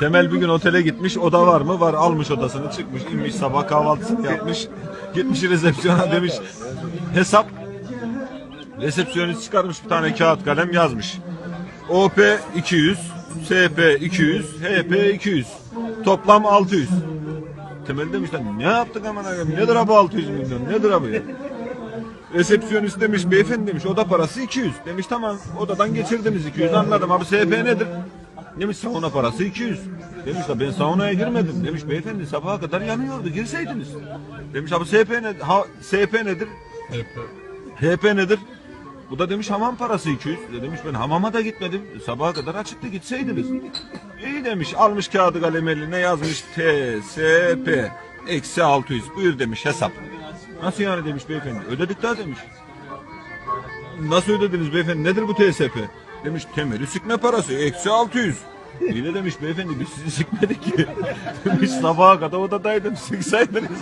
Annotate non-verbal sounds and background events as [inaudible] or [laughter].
Temel bir gün otele gitmiş. Oda var mı? Var. Almış odasını çıkmış. inmiş sabah kahvaltısını yapmış. Gitmiş resepsiyona demiş. Hesap. Resepsiyonist çıkarmış bir tane kağıt kalem yazmış. OP 200, SP 200, HP 200. Toplam 600. Temel demiş lan ne yaptık aman ağabeyim? Nedir abi 600 milyon? Nedir abi? Resepsiyonist demiş beyefendi demiş oda parası 200. Demiş tamam odadan geçirdiniz 200 anladım abi SP nedir? Demiş sauna parası 200. Demiş da ben saunaya girmedim. Demiş beyefendi sabaha kadar yanıyordu girseydiniz. Demiş abi SP nedir? Ha, SP nedir? HP nedir? Bu da demiş hamam parası 200. Ya demiş ben hamama da gitmedim. Sabaha kadar açıktı gitseydiniz. İyi demiş almış kağıdı kalem eline yazmış TSP eksi 600 buyur demiş hesap. Nasıl yani demiş beyefendi. Ödedik daha demiş. Nasıl ödediniz beyefendi? Nedir bu TSP? Demiş temeli sikme parası eksi 600. İyi de demiş beyefendi biz sizi sikmedik ki. [laughs] demiş sabaha kadar odadaydım sikseydiniz.